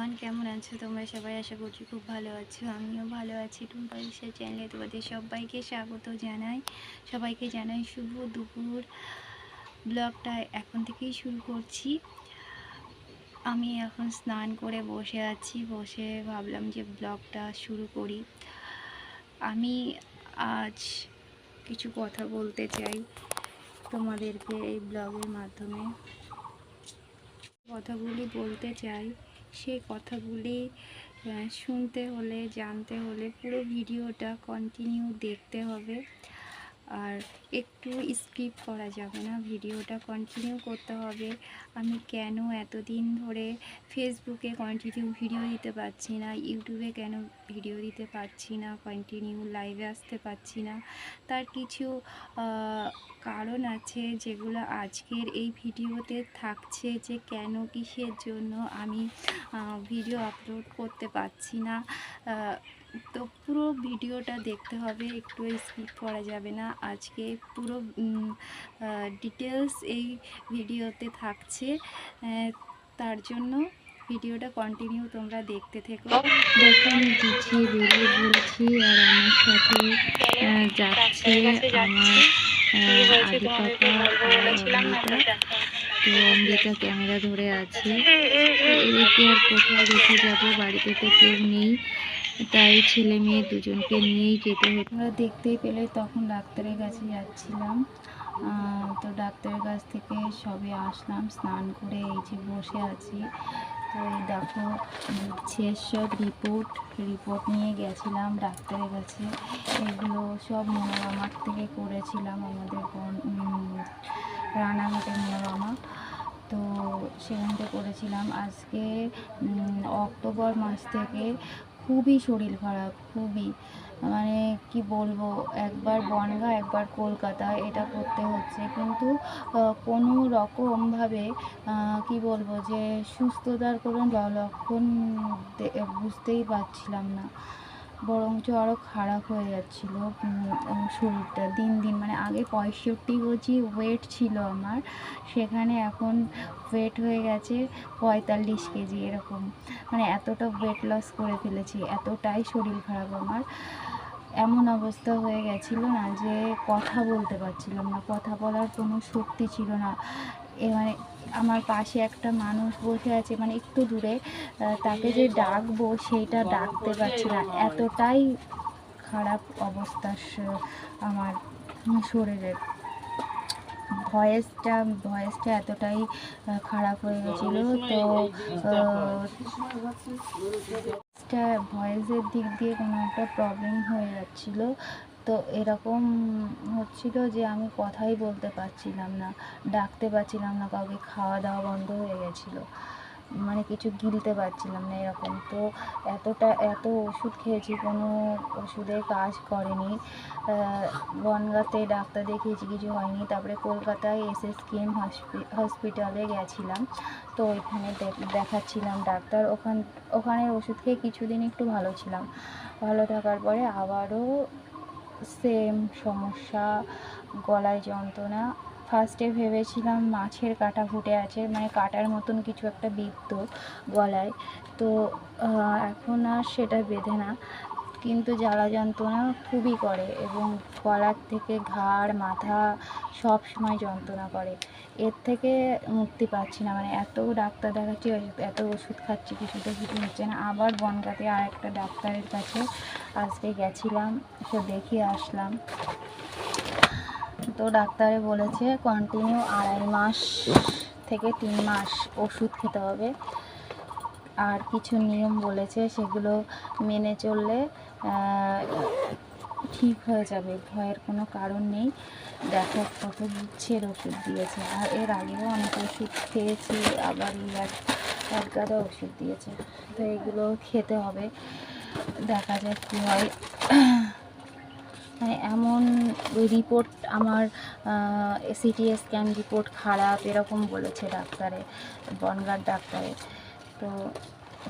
Everyone, কেমন আছো তোমরা সবাই? আশা করছি খুব ভালো আছো। আমিও ভালো আছি। টুম্পা বিশ্বের চ্যানেলে তোমাদের সবাইকে স্বাগত জানাই। সবাইকে জানাই শুভ দুপুর। ব্লগটা এখন থেকেই শুরু করছি। আমি এখন স্নান করে বসে আছি। বসে ভাবলাম যে ব্লগটা শুরু করি। আমি আজ কিছু কথা বলতে চাই তোমাদেরকে এই ব্লগের মাধ্যমে। কথাগুলি বলতে চাই। সেই কথাগুলি শুনতে হলে জানতে হলে পুরো ভিডিওটা কন্টিনিউ দেখতে হবে। আর একটু স্কিপ করা যাবে না, ভিডিওটা কন্টিনিউ করতে হবে। আমি কেন এতদিন ধরে ফেসবুকে কন্টিনিউ ভিডিও দিতে পারছি না ইউটিউবে কেন ভিডিও দিতে পারছি না কন্টিনিউ লাইভে আসতে পারছি না? তার কিছু কারণ আছে যেগুলো আজকের এই ভিডিওতে থাকছে যে কেন কিসের জন্য আমি ভিডিও আপলোড করতে পারছি না। তো পুরো ভিডিওটা দেখতে হবে, একটু স্কিপ করা যাবে না। আজকে পুরো ডিটেলস এই ভিডিওতে থাকছে। আহ, তার জন্য ভিডিওটা কন্টিনিউ তোমরা দেখতে থেকো। দেখো আমি গুছিয়ে বেরিয়ে পড়েছি আর আমার সাথে যাচ্ছে আমার তো অমৃতা ক্যামেরা ধরে আছে। তো এদিকে আর কোথাও রেখে যাব বাড়িতে তো কেউ নেই। তাই ছেলে মেয়ে দুজনকে নিয়েই যেতে হতো। আমরা দেখতেই পেলে তখন ডাক্তারের কাছে যাচ্ছিলাম। তো ডাক্তারের কাছ থেকে সবে আসলাম, স্নান করে এই যে বসে আছি। তো দেখো শেষ সব রিপোর্ট রিপোর্ট নিয়ে গেছিলাম ডাক্তারের কাছে। এগুলো সব মনোরমার থেকে করেছিলাম, আমাদের রানাঘাটের মনোরমা তো সেখান থেকে করেছিলাম। আজকে অক্টোবর মাস থেকে খুবই শরীর খারাপ, খুবই। মানে কি বলব, একবার বনগা, একবার কলকাতা, এটা করতে হচ্ছে। কিন্তু কোনো রকমভাবে কি বলব যে সুস্থতার কোনো লক্ষণ বুঝতেই পারছিলাম না। বরঞ্চ আরও খারাপ হয়ে যাচ্ছিল শরীরটা। দিন দিন মানে আগে পঁয়ষট্টি কেজি ওয়েট ছিল আমার, সেখানে এখন ওয়েট হয়ে গেছে পঁয়তাল্লিশ কেজি এরকম। মানে এতটা ওয়েট লস করে ফেলেছি, এতটাই শরীর খারাপ আমার। এমন অবস্থা হয়ে গেছিল না যে কথা বলতে পারছিলাম না, কথা বলার কোনো শক্তি ছিল না। এ মানে আমার পাশে একটা মানুষ বসে আছে মানে একটু দূরে তাকে যে ডাকবো সেইটা ডাকতে পারছি না। এতটাই খারাপ অবস্থা আমার শরীরের। ভয়েসটা ভয়েসটা এতটাই খারাপ হয়ে গেছিল, তো ভয়েসের দিক দিয়ে কোনো একটা প্রবলেম হয়ে যাচ্ছিল। তো এরকম হচ্ছিল যে আমি কথাই বলতে পারছিলাম না, ডাকতে পারছিলাম না, কাউকে খাওয়া দাওয়া বন্ধ হয়ে গেছিল। মানে কিছু গিলতে পারছিলাম না এরকম। তো এতটা, এত ওষুধ খেয়েছি, কোনো ওষুধে কাজ করেনি। বনগাঁতে ডাক্তার দেখিয়েছি, কিছু হয়নি। তারপরে কলকাতায় এস এস কেম হসপিটালে গেছিলাম। তো ওইখানে দেখাচ্ছিলাম ডাক্তার। ওখান ওখানে ওষুধ খেয়ে কিছুদিন একটু ভালো ছিলাম। ভালো থাকার পরে আবারও সেম সমস্যা, গলায় যন্ত্রণা। ফার্স্টে ভেবেছিলাম মাছের কাটা ফুটে আছে মানে কাটার মতন কিছু একটা বিদ্ধ গলায়। তো এখন আর সেটা বেঁধে না। কিন্তু জ্বালা যন্ত্রণা খুবই করে এবং গলার থেকে ঘাড়, মাথা সব সময় যন্ত্রণা করে। এর থেকে মুক্তি পাচ্ছি না। মানে এত ডাক্তার দেখাচ্ছি, এত ওষুধ খাচ্ছি, কিছুতে কিছু হচ্ছে না। আবার বনগাঁতে আর একটা ডাক্তারের কাছে আজকে গেছিলাম, সে দেখিয়ে আসলাম। তো ডাক্তারে বলেছে কন্টিনিউ আড়াই মাস থেকে তিন মাস ওষুধ খেতে হবে। আর কিছু নিয়ম বলেছে, সেগুলো মেনে চললে ঠিক হয়ে যাবে, ভয়ের কোনো কারণ নেই। দেখো কত গুচ্ছের ওষুধ দিয়েছে। আর এর আগেও অনেক ওষুধ খেয়েছি, আবার এক গাদা ওষুধ দিয়েছে। তো এগুলো খেতে হবে। দেখা যাক কী হয়। মানে এমন রিপোর্ট আমার সিটি স্ক্যান রিপোর্ট খারাপ, এরকম বলেছে ডাক্তারে, বনগাঁর ডাক্তারে। তো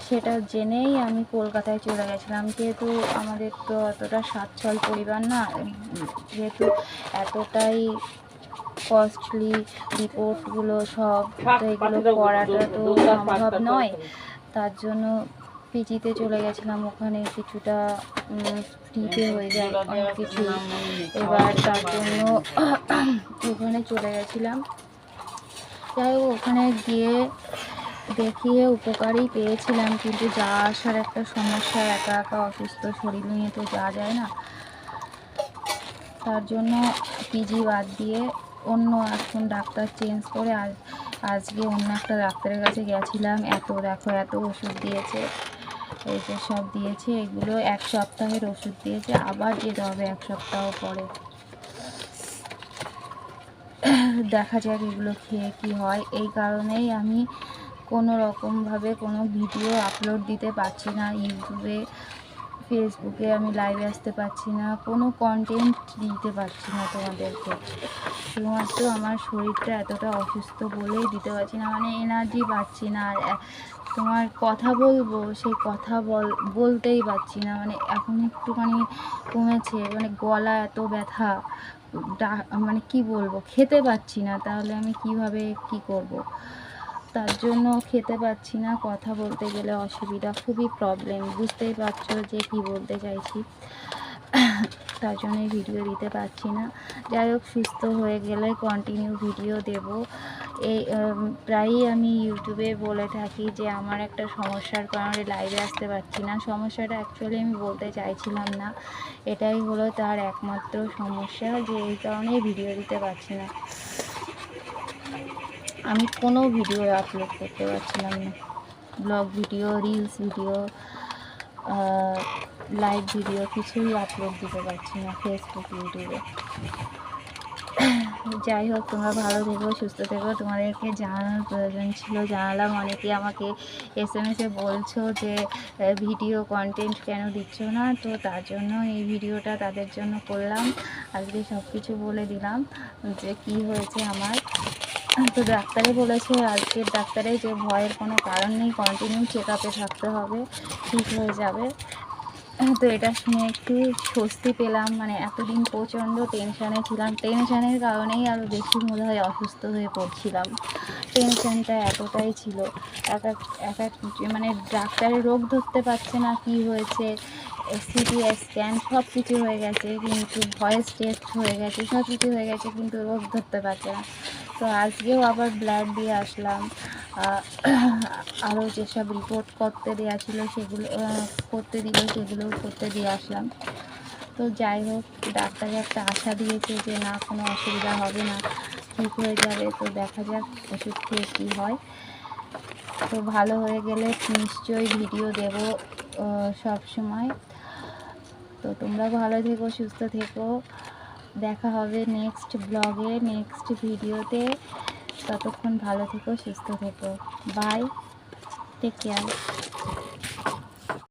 সেটা জেনেই আমি কলকাতায় চলে গেছিলাম। যেহেতু আমাদের তো অতটা সচ্ছল পরিবার না যেহেতু এতটাই কস্টলি রিপোর্টগুলো সব এগুলো করাটা তো সম্ভব নয়। তার জন্য পিজিতে চলে গেছিলাম। ওখানে কিছুটা ফ্রিতে হয়ে যায় অনেক কিছু। এবার তার জন্য ওখানে চলে গেছিলাম। যাই হোক, ওখানে গিয়ে দেখিয়ে উপকারই পেয়েছিলাম, কিন্তু যা আসার একটা সমস্যা, একা একা অসুস্থ শরীর নিয়ে তো যাওয়া যায় না। তার জন্য পিজি বাদ দিয়ে অন্য এখন ডাক্তার চেঞ্জ করে আজ, আজকে অন্য একটা ডাক্তারের কাছে গেছিলাম। এত দেখো, এত ওষুধ দিয়েছে, এই যে সব দিয়েছে, এগুলো এক সপ্তাহের ওষুধ দিয়েছে, আবার যেতে হবে এক সপ্তাহ পরে। দেখা যাক এগুলো খেয়ে কি হয়। এই কারণেই আমি কোনো রকমভাবে কোনো ভিডিও আপলোড দিতে পারছি না ইউটিউবে ফেসবুকে আমি লাইভে আসতে পারছি না, কোনো কন্টেন্ট দিতে পারছি না তোমাদেরকে শুধুমাত্র আমার শরীরটা এতটা অসুস্থ বলেই দিতে পারছি না মানে এনার্জি পাচ্ছি না, আর তোমার কথা বলব, সেই কথা বল, বলতেই পারছি না মানে এখন একটুখানি কমেছে মানে গলা এত ব্যথা মানে কি বলব, খেতে পাচ্ছি না, তাহলে আমি কীভাবে কি করব। তার জন্য খেতে পাচ্ছি না। কথা বলতে গেলে অসুবিধা, খুবই প্রবলেম বুঝতেই পারছ যে কি বলতে চাইছি। তার জন্যই ভিডিও দিতে পারছি না। যাই হোক, সুস্থ হয়ে গেলে কন্টিনিউ ভিডিও দেব। এই প্রায়ই আমি ইউটিউবে বলে থাকি যে আমার একটা সমস্যার কারণে লাইভে আসতে পারছি না। সমস্যাটা অ্যাকচুয়ালি আমি বলতে চাইছিলাম না। এটাই হলো তার একমাত্র সমস্যা যে এই কারণেই ভিডিও দিতে পারছি না। আমি কোনো ভিডিও আপলোড করতে পারছিলাম না। Blog video reels video live video কিছুই আপলোড দিতে পারছি না ফেসবুক ইউটিউবে যাই হোক, তোমরা ভালো থেকো, সুস্থ থেকো। তোমাদেরকে জানানোর প্রয়োজন ছিল, জানালাম অনেকে আমাকে এস এম এসে বলছো যে ভিডিও কন্টেন্ট কেন দিচ্ছ না? তো তার জন্য এই ভিডিওটা তাদের জন্য করলাম। আজকে সব কিছু বলে দিলাম যে, কি হয়েছে আমার। তো ডাক্তারে বলেছে, আজকের ডাক্তারে যে ভয়ের কোনো কারণ নেই কন্টিনিউ চেক আপে থাকতে হবে, ঠিক হয়ে যাবে। তো এটা শুনে একটু স্বস্তি পেলাম মানে এতদিন প্রচণ্ড টেনশানে ছিলাম। টেনশানের কারণেই আরও বেশি মনে হয় অসুস্থ হয়ে পড়ছিলাম। টেনশানটা এতটাই ছিল। এক এক এক এক মানে ডাক্তারে রোগ ধরতে পারছে না, কি হয়েছে সিটি স্ক্যান সব কিছু হয়ে গেছে, কিন্তু ভয়েস টেস্ট হয়ে গেছে, সব কিছু হয়ে গেছে, কিন্তু রোগ ধরতে পারছে না। তো আজকেও আবার ব্লাড দিয়ে আসলাম। আরও যেসব রিপোর্ট করতে দেওয়া ছিল সেগুলো করতে দিল সেগুলোও করতে দিয়ে আসলাম। তো যাই হোক, ডাক্তার একটা আশা দিয়েছে যে না, কোনো অসুবিধা হবে না, ঠিক হয়ে যাবে। তো দেখা যাক ওষুধ খেয়ে কী হয়। তো ভালো হয়ে গেলে নিশ্চয়ই ভিডিও দেব সব সময় তো তোমরা ভালো থেকো, সুস্থ থেকো। দেখা হবে নেক্সট ব্লগে নেক্সট ভিডিওতে ততক্ষণ ভালো থেকো সুস্থ থেকো। Bye take care